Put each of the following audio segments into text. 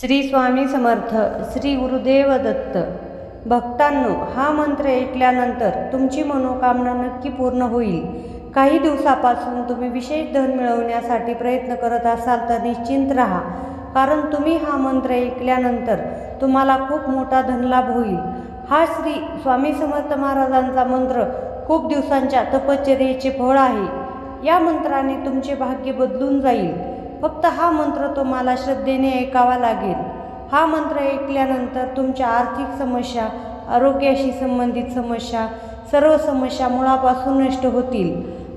श्री स्वामी समर्थ श्री गुरुदेव दत्त. भक्तांनो हा मंत्र ऐकल्यानंतर तुमची मनोकामना नक्की पूर्ण होईल. काही दिवसापासून तुम्ही विशेष धन मिळवण्यासाठी प्रयत्न करत असाल तर निश्चिंत राहा. कारण तुम्ही हा मंत्र ऐकल्यानंतर तुम्हाला खूप मोठा धनलाभ होईल. हा श्री स्वामी समर्थ महाराजांचा मंत्र खूप दिवसांच्या तपश्चर्येचे फळ आहे. या मंत्राने तुमचे भाग्य बदलून जाईल. फक्त हा मंत्र तुम्हाला श्रद्धेने ऐकावा लागेल. हा मंत्र ऐकल्यानंतर तुमच्या आर्थिक समस्या आरोग्याशी संबंधित समस्या सर्व समस्या मुळापासून नष्ट होतील.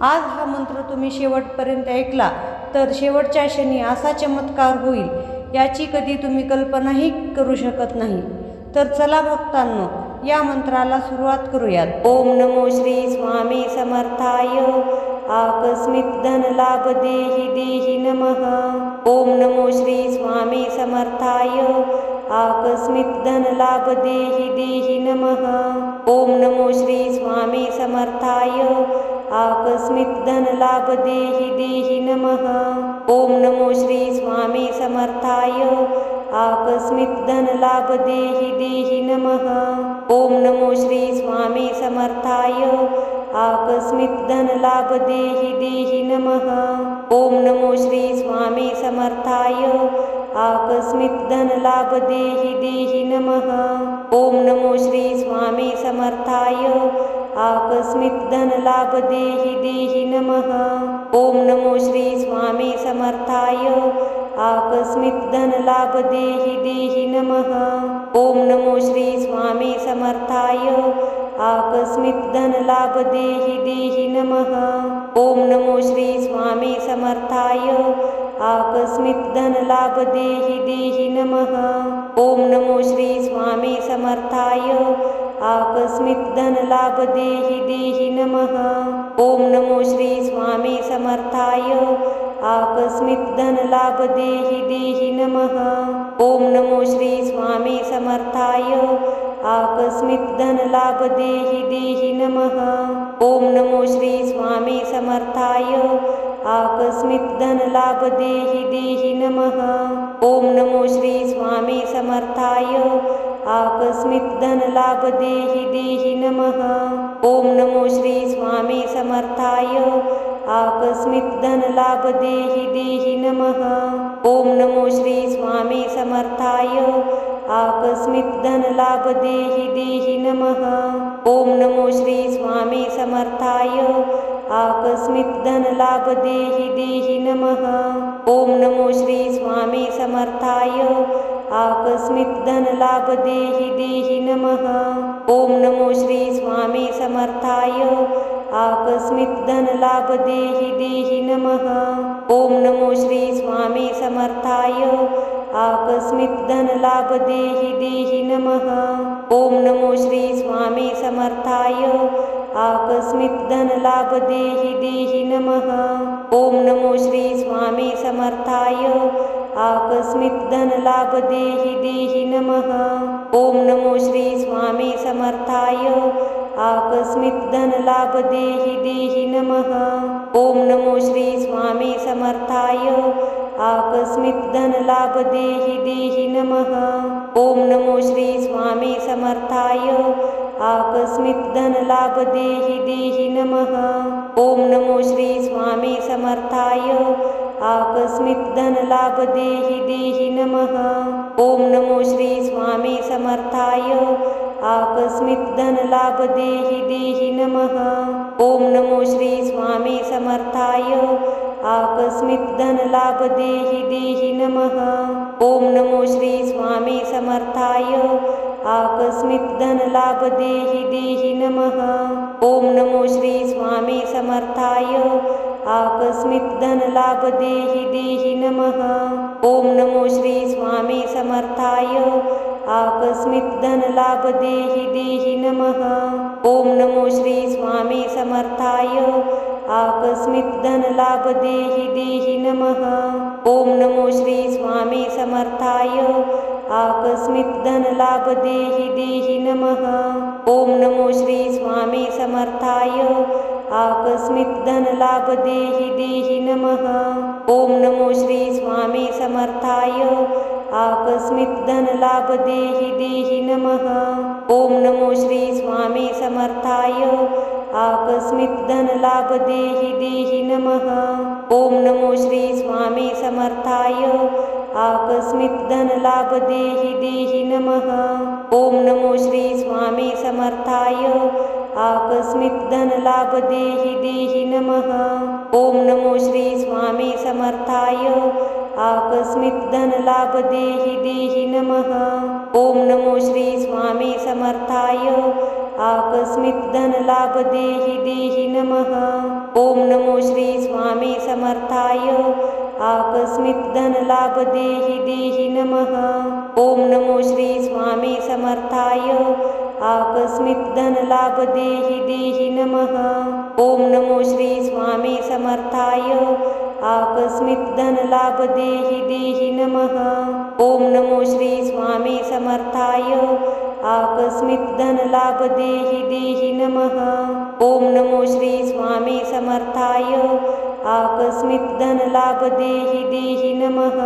आज हा मंत्र तुम्ही शेवटपर्यंत ऐकला तर शेवटच्या क्षणी असा चमत्कार होईल याची कधी तुम्ही कल्पनाही करू शकत नाही. तर चला भक्तांनो या मंत्राला सुरुवात करूयात. ओम नमो श्री स्वामी समर्थाय. आकस्मिक धन लाभ देहि देहि नमः। ओम नमो श्री स्वामी समर्थाय आकस्मिक धन लाभ देहि देहि नमः। ओम नमो श्री स्वामी समर्थाय आकस्मिक धन लाभ देहि देहि नमः। ओम नमो श्री स्वामी समर्थाय आकस्मिक धन लाभ देहि देहि नमः। ओम नमो श्री स्वामी समर्थाय आकस्मित धन लाभ देहि देहि नमः ओम नमो श्री स्वामी समर्थाय। आकस्मित धन लाभ देहि देहि नमः ओम नमो श्री स्वामी समर्थाय। आकस्मित धन लाभ देहि देहि नमः ओम नमो श्री स्वामी समर्थाय। आकस्मित धन लाभ देहि देहि नमः ओम नमो श्री स्वामी समर्थाय। आकस्मिक धन लाभ देहि देहि नमः। ओम नमो श्री स्वामी समर्थाय। आकस्मिक धन लाभ देहि देहि नमः। ओम नमो श्री स्वामी समर्थाय। आकस्मिक धन लाभ देहि देहि नमः। ओम नमो श्री स्वामी समर्थाय। आकस्मिक धन लाभ देहि देहि नमः। ओम नमो श्री स्वामी समर्थाय। आकस्मित धन लाभ देहि देहि नमः। ओम नमो श्री स्वामी समर्थाय। आकस्मित धन लाभ देहि देहि नमः। ओम नमो श्री स्वामी समर्थाय। आकस्मित धन लाभ देहि देहि नमः। ओम नमो श्री स्वामी समर्थाय। आकस्मित धन लाभ देहि देहि नमः। ओम नमो श्री स्वामी समर्थाय। आकस्मिक धन लाभ देहि देहि नमः। ओम नमो श्री स्वामी समर्थाय। आकस्मिक धन लाभ देहि देहि नमः। ओम नमो श्री स्वामी समर्थाय। आकस्मिक धन लाभ देहि देहि नमः। ओम नमो श्री स्वामी समर्थाय। आकस्मिक धन लाभ देहि देहि नमः। ओम नमो श्री स्वामी समर्थाय। आकस्मित धन लाभ देहि देहि नमः। ओम नमो श्री स्वामी समर्थाय। आकस्मित धन लाभ देहि देहि नमः। ओम नमो श्री स्वामी समर्थाय। आकस्मित धन लाभ देहि देहि नमः। ओम नमो श्री स्वामी समर्थाय। आकस्मित धन लाभ देहि देहि नमः। ओम नमो श्री स्वामी समर्थाय। आकस्मिक धन लाभ देहि देहि नमः। ओम नमो श्री स्वामी समर्थाय। आकस्मिक धन लाभ देहि देहि नमः। ओम नमो श्री स्वामी समर्थाय। आकस्मिक धन लाभ देहि देहि नमः। ओम नमो श्री स्वामी समर्थाय। आकस्मिक धन लाभ देहि देहि नमः। ओम नमो श्री स्वामी समर्थाय। आकस्मित धन लाभ देहि देहि नमः ओम नमो श्री स्वामी समर्थाय। आकस्मित धन लाभ देहि देहि नमः ओम नमो श्री स्वामी समर्थाय। आकस्मित धन लाभ देहि देहि नमः ओम नमो श्री स्वामी समर्थाय। आकस्मित धन लाभ देहि देहि नमः ओम नमो श्री स्वामी समर्थाय। आकस्मिक धन लाभ देहि देहि नमः। ओम नमो श्री स्वामी समर्थाय। आकस्मिक धन लाभ देहि देहि नमः। ओम नमो श्री स्वामी समर्थाय। आकस्मिक धन लाभ देहि देहि नमः। ओम नमो श्री स्वामी समर्थाय। आकस्मिक आकस्मिक धनलाभ देहि देहि नमः। ओम नमो श्री स्वामी समर्थाय। आकस्मिक धनलाभ देहि देहि नमः ओम नमो श्री स्वामी समर्थाय। आकस्मिक धनलाभ देहि देहि नमः ओम नमो श्री स्वामी समर्थाय। आकस्मिक धनलाभ देहि देहि नमः ओम नमो श्री स्वामी समर्थाय। आकस्मिक धनलाभ देहि देहि नमः ओम नमो श्री स्वामी समर्थाय। आकस्मिक धनलाभ देहि देहि नमः। ओम नमो श्री स्वामी समर्थाय। आकस्मिक धनलाभ देहि देहि नमः। ओम नमो श्री स्वामी समर्थाय। आकस्मिक धनलाभ देहि देहि नमः। ओम नमो श्री स्वामी समर्थाय। आकस्मिक धनलाभ देहि देहि नमः। ओम नमो श्री स्वामी समर्थाय। आकस्मिक धनलाभ देहि देहि नमः। ओम नमो श्री स्वामी समर्थाय। आकस्मिक धनलाभ देहि देहि नमः।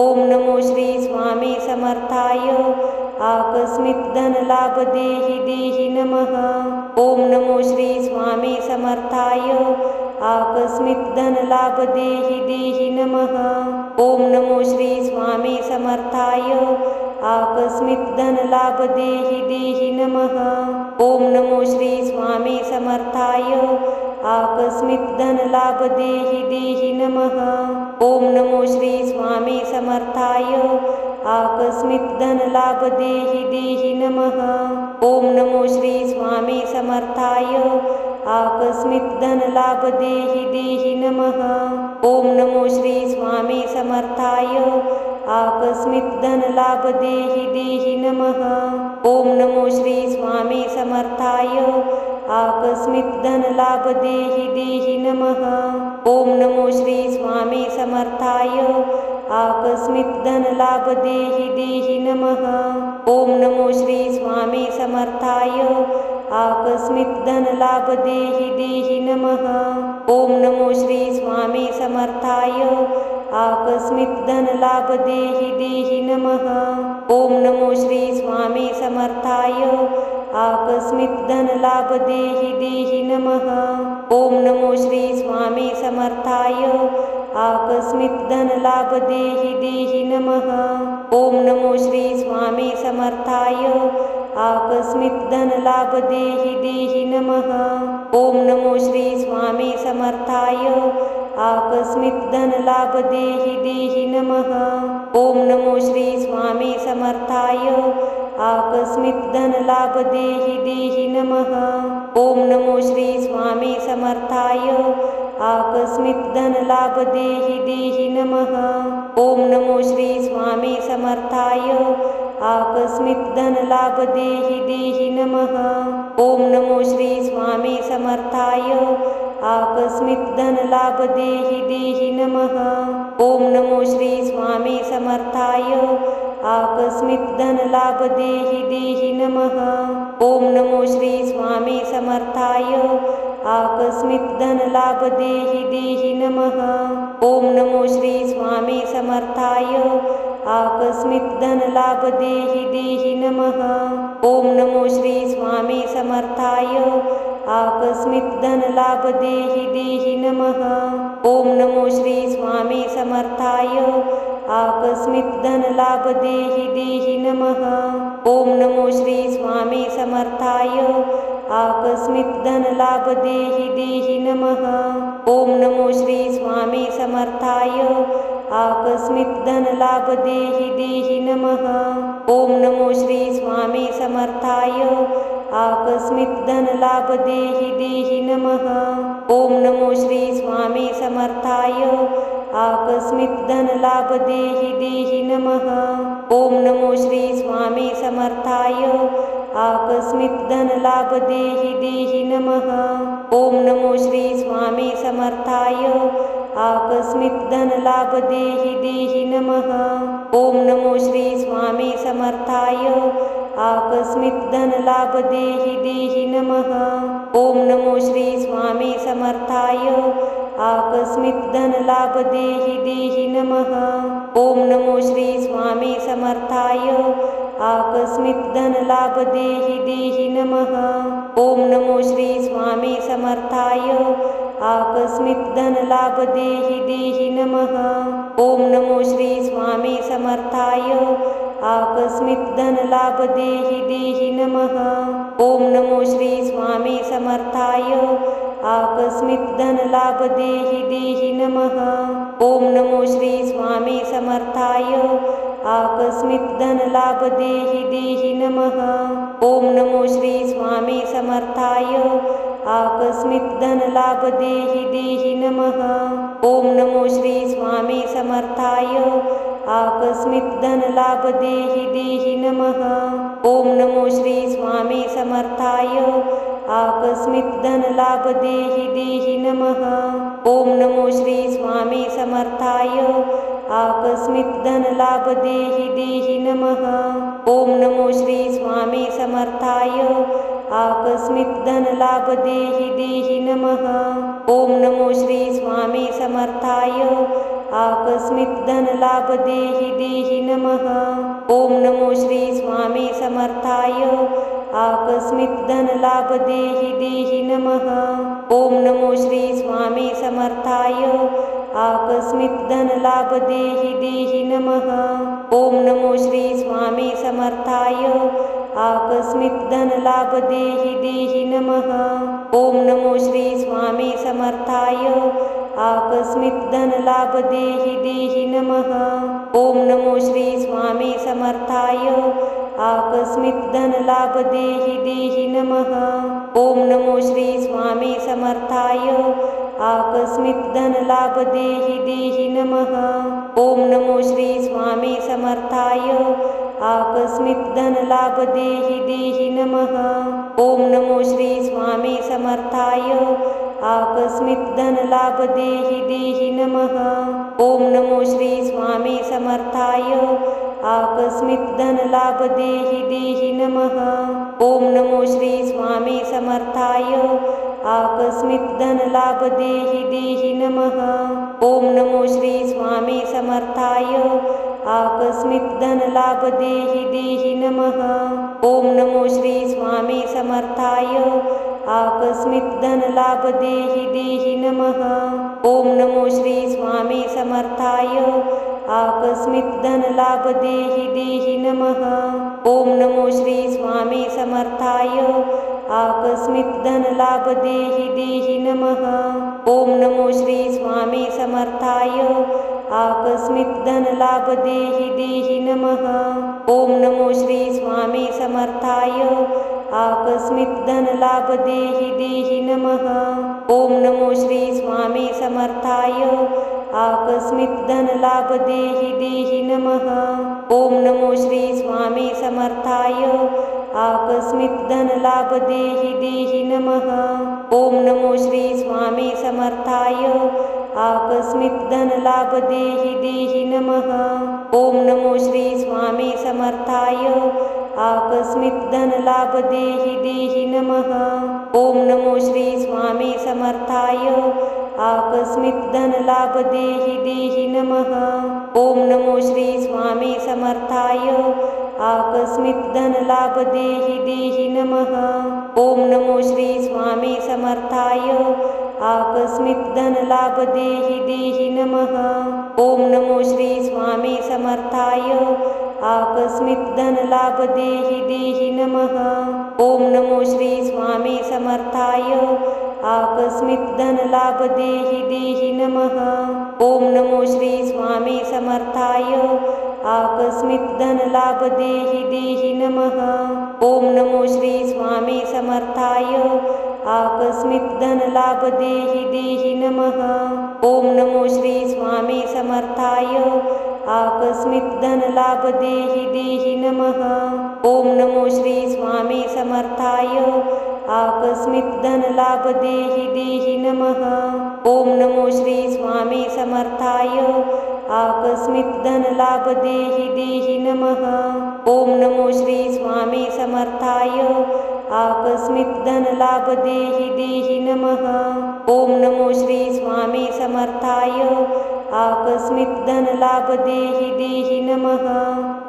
ओम नमो श्री स्वामी समर्थाय। आकस्मिक धनलाभ देहि देहि नमः। ओम नमो श्री स्वामी समर्थाय। आकस्मिक धनलाभ देहि देहि नमः। ओम नमो श्री स्वामी समर्थाय। आकस्मिक धनलाभ देहि देहि नमः। ओम नमो श्री स्वामी समर्थाय। आकस्मिक धनलाभ देहि देहि नमः। ओम नमो श्री स्वामी समर्थाय। आकस्मिक धनलाभ देहि देहि नमः। ओम नमो श्री स्वामी समर्थाय। आकस्मिक धनलाभ देहि देहि नमः। ओम नमो श्री स्वामी समर्थाय। आकस्मिक धनलाभ देहि देहि नमः। ओम नमो श्री स्वामी समर्थाय। आकस्मिक धनलाभ देहि देहि नमः। ओम नमो श्री स्वामी समर्थाय। आकस्मिक धनलाभ देहि देहि नमः। ओम नमो श्री स्वामी समर्थाय। आकस्मिक धनलाभ देहि देहि नमः। ओम नमो श्री स्वामी समर्थाय। आकस्मिक धनलाभ देहि देहि नमः। ओम नमो श्री स्वामी समर्थाय। आकस्मिक धनलाभ देहि देहि नमः। ओम नमो श्री स्वामी समर्थाय। आकस्मिक धनलाभ देहि देहि नमः। ओम नमो श्री स्वामी समर्थाय। आकस्मिक धनलाभ देहि देहि नमः। ओम नमो श्री स्वामी समर्थाय। आकस्मिक धनलाभ देहि देहि नमः। ओम नमो श्री स्वामी समर्थाय। आकस्मिक धनलाभ देहि देहि नमः। ओम नमो श्री स्वामी समर्थाय। आकस्मिक धनलाभ देहि देहि नमः। ओम नमो श्री स्वामी समर्थाय। आकस्मिक धनलाभ देहि देहि नमः। ओम नमो श्री स्वामी समर्थाय। आकस्मिक धनलाभ देहि देहि नमः। ओम नमो श्री स्वामी समर्थाय। आकस्मिक धनलाभ देहि देहि नमः। ओम नमो श्री स्वामी समर्थाय। आकस्मिक धनलाभ देहि देहि नमः। ओम नमो श्री स्वामी समर्थाय। आकस्मिक धनलाभ देहि देहि नमः। ओम नमो श्री स्वामी समर्थाय। आकस्मिक धनलाभ देहि देहि नमः। ओम नमो श्री स्वामी समर्थाय। आकस्मिक धनलाभ देहि देहि नमः। ओम नमो श्री स्वामी समर्थाय। आकस्मिक धनलाभ देहि देहि नमः। ओम नमो श्री स्वामी समर्थाय। आकस्मिक धनलाभ देहि देहि नमः। ओम नमो श्री स्वामी समर्थाय। आकस्मिक धनलाभ देहि देहि नमः। ओम नमो श्री स्वामी समर्थाय। आकस्मिक धनलाभ देहि देहि नमः। ओम नमो श्री स्वामी समर्थाय। आकस्मिक धनलाभ देहि देहि नमः। ओम नमो श्री स्वामी समर्थाय। आकस्मिक धनलाभ देहि देहि नमः। ओम नमो श्री स्वामी समर्थाय। आकस्मिक धनलाभ देहि देहि नमः। ओम नमो श्री स्वामी समर्थाय। आकस्मिक धनलाभ देहि देहि नमः। ओम नमो श्री स्वामी समर्थाय। आकस्मिक धनलाभ देहि देहि नमः। ओम नमो श्री स्वामी समर्थाय। आकस्मिक धनलाभ देहि देहि नमः। ओम नमो श्री स्वामी समर्थाय। आकस्मिक धनलाभ देहि देहि नमः। ओम नमो श्री स्वामी समर्थाय। आकस्मिक धनलाभ देहि देहि नमः। ओम नमो श्री स्वामी समर्थाय। आकस्मिक धनलाभ देहि देहि नमः। ओम नमो श्री स्वामी समर्थाय। आकस्मिक धनलाभ देहि देहि नमः। ओम नमो श्री स्वामी समर्थाय। आकस्मिक धनलाभ देहि देहि नमः। ओम नमो श्री स्वामी समर्थाय। आकस्मिक धनलाभ देहि देहि नमः। ओम नमो श्री स्वामी समर्थाय। आकस्मिक धनलाभ देहि देहि नमः। ओम नमो श्री स्वामी समर्थाय। आकस्मिक धनलाभ देहि देहि नमः। ओम नमो श्री स्वामी समर्थाय। आकस्मिक धनलाभ देहि देहि नमः। ओम नमो श्री स्वामी समर्थाय। आकस्मिक धनलाभ देहि देहि नमः। ओम नमो श्री स्वामी समर्थाय। आकस्मिक धनलाभ देहि देहि नमः। ओम नमो श्री स्वामी समर्थाय। आकस्मिक धनलाभ देहि देहि नमः। ओम नमो श्री स्वामी समर्थाय। आकस्मिक धनलाभ देहि देहि नमः। ओम नमो श्री स्वामी समर्थाय। आकस्मिक धनलाभ देहि देहि नमः। ओम नमो श्री स्वामी समर्थाय। आकस्मिक धनलाभ देहि देहि नमः। ओम नमो श्री स्वामी समर्थाय। आकस्मिक धनलाभ देहि देहि नमः। ओम नमो श्री स्वामी समर्थाय। आकस्मिक धनलाभ देहि देहि नमः। ओम नमो श्री स्वामी समर्थाय। आकस्मिक धनलाभ देहि देहि नमः। ओम नमो श्री स्वामी समर्थाय। आकस्मिक धनलाभ देहि देहि नमः। ओम नमो श्री स्वामी समर्थाय। आकस्मिक धनलाभ देहि देहि नमः। ओम नमो श्री स्वामी समर्थाय। आकस्मिक धनलाभ देहि देहि नमः। ओम नमो श्री स्वामी समर्थाय। आकस्मिक धनलाभ देहि देहि नमः। ओम नमो श्री स्वामी समर्थाय। आकस्मिक धनलाभ देहि देहि नमः। ओम नमो श्री स्वामी समर्थाय। आकस्मिक धनलाभ देहि देहि नमः। ओम नमो श्री स्वामी समर्थाय। आकस्मिक धनलाभ देहि देहि नमः। ओम नमो श्री स्वामी समर्थाय। आकस्मिक धनलाभ देहि देहि नमः। ओम नमो श्री स्वामी समर्थाय। आकस्मिक धनलाभ देहि देहि नमः। ओम नमो श्री स्वामी समर्थाय। आकस्मिक धनलाभ देहि देहि नमः। ओम नमो श्री स्वामी समर्थाय। आकस्मिक धनलाभ देहि देहि नमः। ओम नमो श्री स्वामी समर्थाय। आकस्मिक धनलाभ देहि देहि नमः। ओम नमो श्री स्वामी समर्थाय। आकस्मिक धनलाभ देहि देहि नमः। ओम नमो श्री स्वामी समर्थाय। आकस्मिक धनलाभ देहि देहि नमः। ओम नमो श्री स्वामी समर्थाय। आकस्मिक धनलाभ देहि देहि नमः। ओम नमो श्री स्वामी समर्थाय। आकस्मिक धनलाभ देहि देहि नमः। ओम नमो श्री स्वामी समर्थाय। आकस्मिक धनलाभ देहि देहि नमः। ओम नमो श्री स्वामी समर्थाय। आकस्मिक धनलाभ देहि देहि नमः। ओम नमो श्री स्वामी समर्थाय। आकस्मिक धनलाभ देहि देहि नमः। ओम नमो श्री स्वामी समर्थाय। आकस्मिक धनलाभ देहि देहि नमः। ओम नमो श्री स्वामी समर्थाय। आकस्मिक धनलाभ देहि देहि नमः। ओम नमो श्री स्वामी समर्थाय। आकस्मिक धनलाभ देहि देहि नमः। ओम नमो श्री स्वामी समर्थाय। आकस्मिक धनलाभ देहि देहि नमः।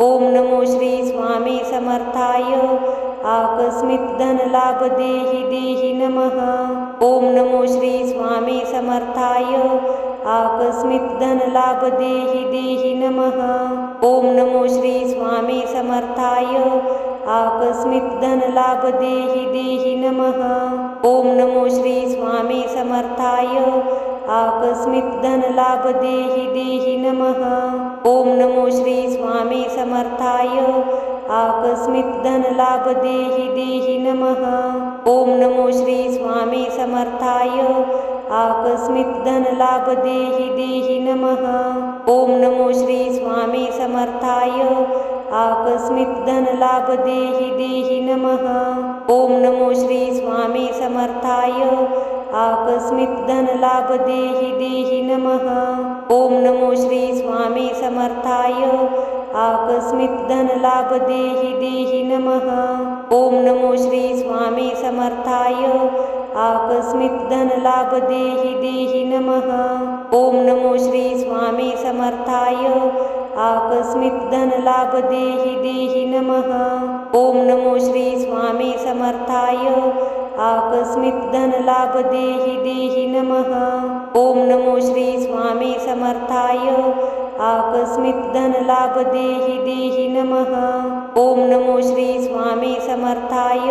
ओम नमो श्री स्वामी समर्थाय। आकस्मिक धनलाभ देहि देहि नमः। ओम नमो श्री स्वामी समर्थाय। आकस्मिक धनलाभ देहि देहि नमः। ओम नमो श्री स्वामी समर्थाय। आकस्मिक धनलाभ देहि देहि नमः। ओम नमो श्री स्वामी समर्थाय। आकस्मिक धनलाभ देहि देहि नमः। ओम नमो श्री स्वामी समर्थाय। आकस्मिक धनलाभ देहि देहि नमः। ओम नमो श्री स्वामी समर्थाय। आकस्मिक धनलाभ देहि देहि नमः। ओम नमो श्री स्वामी समर्थाय। आकस्मिक धनलाभ देहि देहि नमः। ओम नमो श्री स्वामी समर्थाय। आकस्मिक धनलाभ देहि देहि नमः। ओम नमो श्री स्वामी समर्थाय। आकस्मिक धनलाभ देहि देहि नमः। ओम नमो श्री स्वामी समर्थाय। आकस्मिक धनलाभ देहि देहि नमः। ओम नमो श्री स्वामी समर्थाय। आकस्मिक धनलाभ देहि देहि नमः। ओम नमो श्री स्वामी समर्थाय। आकस्मिक धनलाभ देहि देहि नमः। ओम नमो श्री स्वामी समर्थाय। आकस्मिक धनलाभ देहि देहि नमः। ओम नमो श्री स्वामी समर्थाय।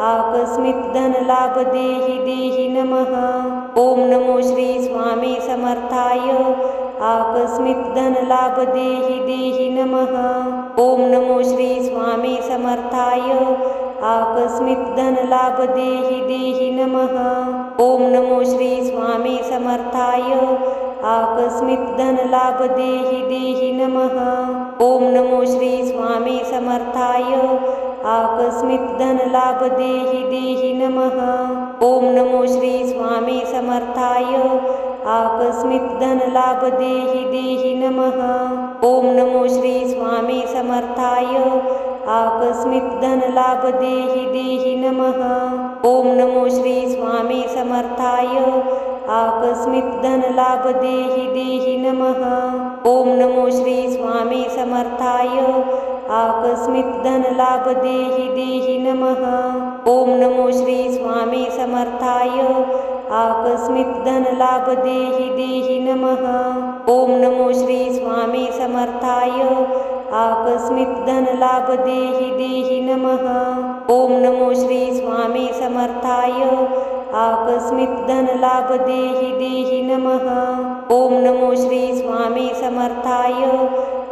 आकस्मिक धनलाभ देहि देहि नमः। ओम नमो श्री स्वामी समर्थाय। आकस्मिक धनलाभ देहि देहि नमः। ओम नमो श्री स्वामी समर्थाय। आकस्मिक धनलाभ देहि देहि नमः। ओम नमो श्री स्वामी समर्थाय। आकस्मिक धनलाभ देहि देहि नमः। ओम नमो श्री स्वामी समर्थाय। आकस्मिक धनलाभ देहि देहि नमः। ओम नमो श्री स्वामी समर्थाय। आकस्मिक धनलाभ देहि देहि नमः। ओम नमो श्री स्वामी समर्थाय। आकस्मिक धनलाभ देहि देहि नमः। ओम नमो श्री स्वामी समर्थाय। आकस्मिक धनलाभ देहि देहि नमः। ओम नमो श्री स्वामी समर्थाय। आकस्मिक धनलाभ देहि देहि नमः। ओम नमो श्री स्वामी समर्थाय। आकस्मिक धनलाभ देहि देहि नमः। ओम नमो श्री स्वामी समर्थाय। आकस्मिक धनलाभ देहि देहि नमः। ओम नमो श्री स्वामी समर्थाय। आकस्मिक धनलाभ देहि देहि नमः। ओम नमो श्री स्वामी समर्थाय।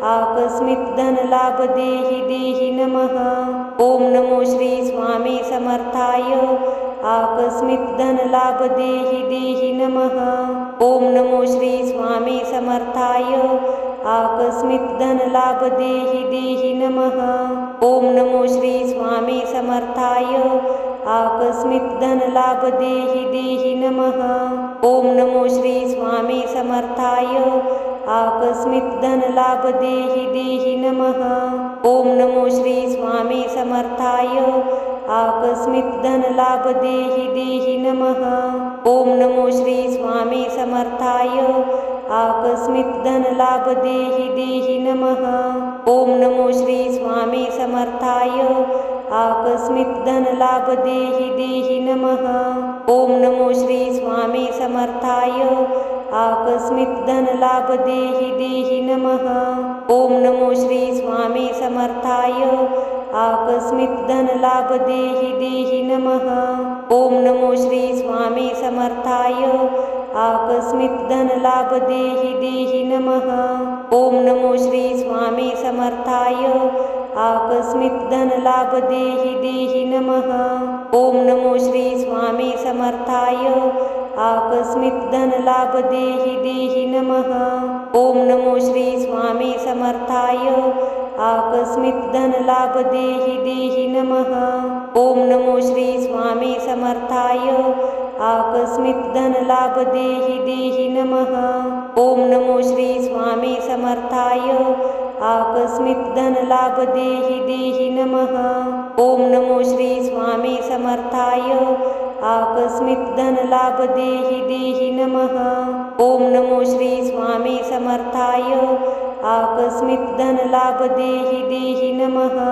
आकस्मिक धनलाभ देहि देहि नमः। ओम नमो श्री स्वामी समर्थाय। आकस्मिक धनलाभ देहि देहि नमः। ओम नमो श्री स्वामी समर्थाय। आकस्मिक धनलाभ देहि देहि नमः। ओम नमो श्री स्वामी समर्थाय। आकस्मिक धनलाभ देहि देहि नमः। ओम नमो श्री स्वामी समर्थाय। आकस्मिक धनलाभ देहि देहि नमः। ओम नमो श्री स्वामी समर्थाय। आकस्मिक धनलाभ देहि देहि नमः। ओम नमो श्री स्वामी समर्थाय। आकस्मिक धनलाभ देहि देहि नमः। ओम नमो श्री स्वामी समर्थाय। आकस्मिक धनलाभ देहि देहि नमः। ओम नमो श्री स्वामी समर्थाय। आकस्मिक धनलाभ देहि देहि नमः। ओम नमो श्री स्वामी समर्थाय। आकस्मिक धनलाभ देहि देहि नमः। ओम नमो श्री स्वामी समर्थाय। आकस्मिक धनलाभ देहि देहि नमः। ओम नमो श्री स्वामी समर्थाय। आकस्मिक धनलाभ देहि देहि नमः। ओम नमो श्री स्वामी समर्थाय। आकस्मिक धनलाभ देहि देहि नमः। ओम नमो श्री स्वामी समर्थाय। आकस्मिक धनलाभ देहि देहि नमः। ओम नमो श्री स्वामी समर्थाय। आकस्मिक धनलाभ देहि देहि नमः। ओम नमो श्री स्वामी समर्थाय। आकस्मिक धनलाभ देहि देहि नमः। ओम नमो श्री स्वामी समर्थाय। आकस्मिक धनलाभ देहि देहि नमः। ओम नमो श्री स्वामी समर्थाय। आकस्मिक धनलाभ देहि देहि नमः।